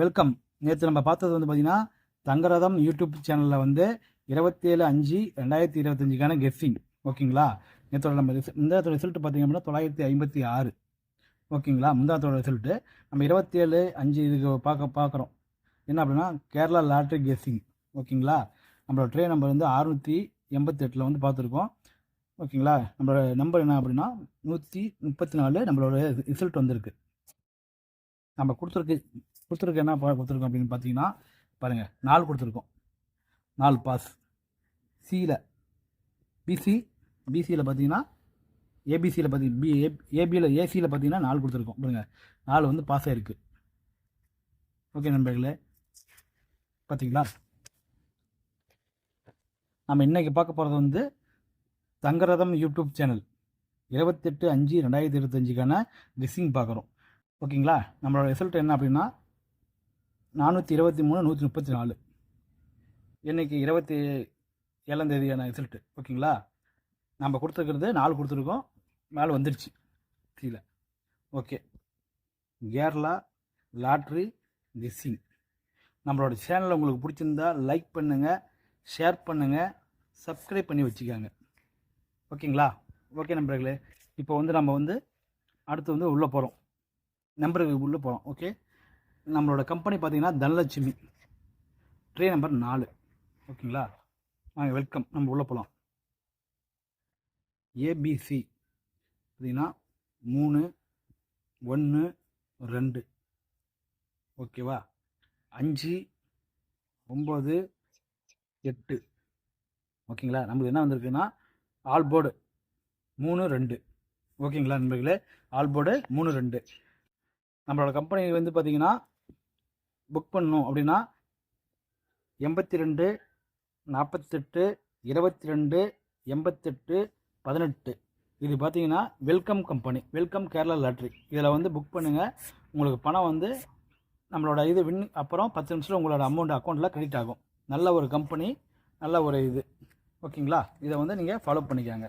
Welcome நேற்று நம்ம பார்த்தது வந்து பார்த்தீங்கன்னா தங்கரதம் யூடியூப் சேனலில் வந்து இருபத்தேழு அஞ்சு ரெண்டாயிரத்தி இருபத்தஞ்சுக்கான கெஸ்ஸிங் ஓகேங்களா? நேற்றோட நம்ம ரிசல்ட் முந்தாயத்தோட ரிசல்ட் பார்த்தீங்க அப்படின்னா தொள்ளாயிரத்தி ஐம்பத்தி ஆறு. ஓகேங்களா? முந்தாத்தோட ரிசல்ட்டு நம்ம இருபத்தேழு அஞ்சு இதுக்கு பார்க்க பார்க்குறோம். என்ன அப்படின்னா கேரளா லாட்ரி கெஸ்ஸிங் ஓகேங்களா? நம்மளோட ட்ரே நம்பர் வந்து அறுநூற்றி எண்பத்தெட்டில் வந்து பார்த்துருக்கோம். ஓகேங்களா? நம்மளோட நம்பர் என்ன அப்படின்னா நூற்றி முப்பத்தி நாலு நம்மளோட ரிசல்ட் வந்திருக்கு. நம்ம கொடுத்துருக்கு கொடுத்துருக்கோம் என்ன கொடுத்துருக்கோம் அப்படின்னு பார்த்தீங்கன்னா பாருங்கள் நாலு கொடுத்துருக்கோம். நாலு பாஸ் சியில் பிசி பிசியில் பார்த்தீங்கன்னா ஏபிசியில் பார்த்தீங்கன்னா பி ஏபியில் ஏசியில் பார்த்தீங்கன்னா நாலு கொடுத்துருக்கோம். பாருங்கள் நாலு வந்து பாஸ் ஆகிருக்கு ஓகே நண்பர்களே பார்த்தீங்களா? நம்ம இன்றைக்கி பார்க்க போகிறது வந்து தங்கரதம் யூடியூப் சேனல். இருபத்தெட்டு அஞ்சு ரெண்டாயிரத்தி இருபத்தஞ்சுக்கான ரிசிங் பார்க்குறோம். ஓகேங்களா நம்மளோட ரிசல்ட் என்ன அப்படின்னா நானூற்றி இருபத்தி மூணு நூற்றி முப்பத்தி நாலு. இன்றைக்கி இருபத்தி ஏழாம் தேதியான ரிசல்ட்டு ஓகேங்களா? நம்ம கொடுத்துருக்கிறது நாலு கொடுத்துருக்கோம். மேலே வந்துடுச்சு கீழே. ஓகே. கேரளா லாட்ரி திஸ்ஸிங் நம்மளோட சேனலில் உங்களுக்கு பிடிச்சிருந்தா லைக் பண்ணுங்கள் ஷேர் பண்ணுங்கள் சப்ஸ்கிரைப் பண்ணி வச்சுக்காங்க. ஓகேங்களா? ஓகே நண்பர்களே. இப்போ வந்து நம்ம வந்து அடுத்து வந்து உள்ளே போகிறோம் நம்பருக்கு உள்ளே போகிறோம் ஓகே? நம்மளோட கம்பெனி பார்த்தீங்கன்னா தனலட்சுமி. ட்ரே நம்பர் நாலு. ஓகேங்களா வாங்க வெல்கம் நம்ம உள்ளே போகலாம் ஏபிசி பார்த்தீங்கன்னா மூணு ஒன்று ரெண்டு. ஓகேவா அஞ்சு ஒம்பது எட்டு. ஓகேங்களா நமக்கு என்ன வந்திருக்குன்னா ஆல் போர்டு மூணு ரெண்டு. ஓகேங்களா நண்பர்களே? ஆல் போர்டு மூணு ரெண்டு. நம்மளோட கம்பெனி வந்து பார்த்தீங்கன்னா புக் பண்ணணும் அப்படின்னா எண்பத்தி ரெண்டு நாற்பத்தெட்டு இருபத்தி ரெண்டு எண்பத்தெட்டு பதினெட்டு. இது பார்த்தீங்கன்னா welcome company welcome Kerala lottery இதில் வந்து புக் பண்ணுங்கள் உங்களுக்கு பணம் வந்து நம்மளோட இது வின் அப்புறம் பத்து நிமிஷத்தில் உங்களோட அமௌண்ட் அக்கௌண்ட்டில் கிரெடிட் ஆகும். நல்ல ஒரு கம்பெனி நல்ல ஒரு இது. ஓகேங்களா? இதை வந்து நீங்கள் ஃபாலோ பண்ணிக்கோங்க.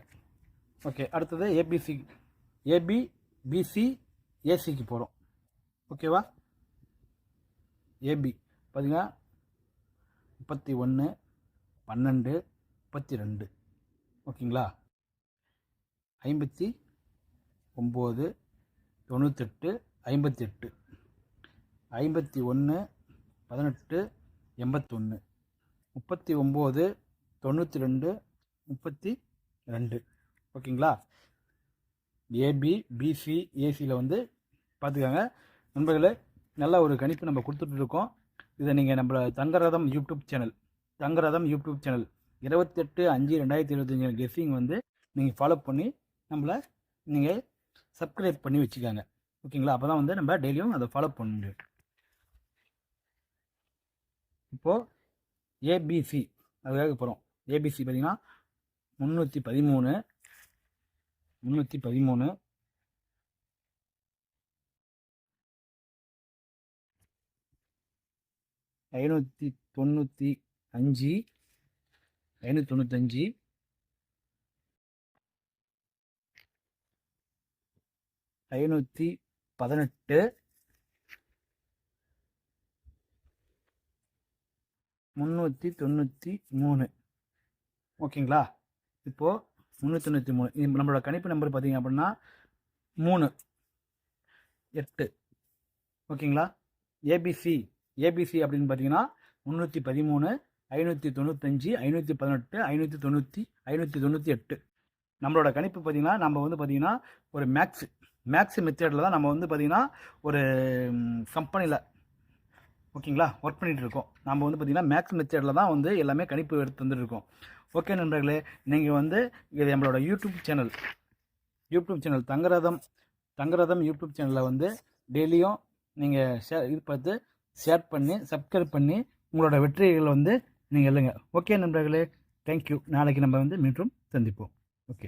ஓகே அடுத்தது ஏபிசி ஏபி பிசி ஏசிக்கு போகிறோம் ஓகேவா? ஏபி. பார்த்தீங்கன்னா முப்பத்தி ஒன்று பன்னெண்டு முப்பத்தி ரெண்டு. ஓகேங்களா? ஐம்பத்தி ஒம்பது தொண்ணூத்தெட்டு ஐம்பத்தெட்டு. ஐம்பத்தி ஒன்று பதினெட்டு எண்பத்தொன்று முப்பத்தி ஒம்பது தொண்ணூற்றி ரெண்டு முப்பத்தி ரெண்டு. ஓகேங்களா? ஏபி பிசி ஏசியில் வந்து பார்த்துக்கோங்க நண்பர்களே நல்ல ஒரு கணிப்பு நம்ம கொடுத்துட்ருக்கோம். இதை நீங்கள் நம்ம Thangaratham YouTube channel Thangaratham YouTube channel இருபத்தெட்டு அஞ்சு ரெண்டாயிரத்தி இருபத்தஞ்சு கெஸ்ஸிங் வந்து நீங்கள் ஃபாலோ பண்ணி நம்மளை நீங்கள் சப்ஸ்கிரைப் பண்ணி வச்சுக்காங்க. ஓகேங்களா? அப்போ தான் வந்து நம்ம டெய்லியும் அதை ஃபாலோ பண்ண முடியும். இப்போது ஏபிசி அதுக்காக போகிறோம் ஏபிசி பார்த்தீங்கன்னா முந்நூற்றி பதிமூணு முந்நூற்றி பதிமூணு ஐநூற்றி தொண்ணூற்றி அஞ்சு. ஐநூற்றி தொண்ணூத்தஞ்சு. ஐநூற்றி பதினெட்டு. முந்நூற்றி தொண்ணூற்றி மூணு. ஓகேங்களா? இப்போது முந்நூற்றி தொண்ணூற்றி மூணு. இது நம்மளோட கணிப்பு நம்பர் பார்த்தீங்க அப்படின்னா மூணு. எட்டு. ஓகேங்களா? ஏபிசி ஏபிசி அப்படின்னு பார்த்தீங்கன்னா முந்நூற்றி பதிமூணு ஐநூற்றி தொண்ணூத்தஞ்சு ஐநூற்றி பதினெட்டு ஐநூற்றி தொண்ணூற்றி ஐநூற்றி தொண்ணூற்றி எட்டு. நம்மளோட கணிப்பு பார்த்தீங்கன்னா நம்ம வந்து பார்த்திங்கன்னா ஒரு மேக்ஸ் மேக்ஸ் மெத்தடில் தான் நம்ம வந்து பார்த்திங்கன்னா ஒரு கம்பெனியில் ஓகேங்களா ஒர்க் பண்ணிகிட்டு இருக்கோம். நம்ம வந்து பார்த்திங்கன்னா மேக்ஸ் மெத்தடில் தான் வந்து எல்லாமே கணிப்பு எடுத்து வந்துருக்கோம் ஓகே நண்பர்களே நீங்கள் வந்து இது நம்மளோட YouTube channel YouTube channel Thangaratham Thangaratham YouTube சேனலில் வந்து டெய்லியும் நீங்கள் ஷேர் இது பார்த்து ஷேர் பண்ணி சப்ஸ்கிரைப் பண்ணி. உங்களோட வெற்றிகளை வந்து நீங்கள் எழுங்க ஓகே நண்பர்களே. தேங்க்யூ நாளைக்கு நம்ம வந்து மீண்டும் சந்திப்போம். ஓகே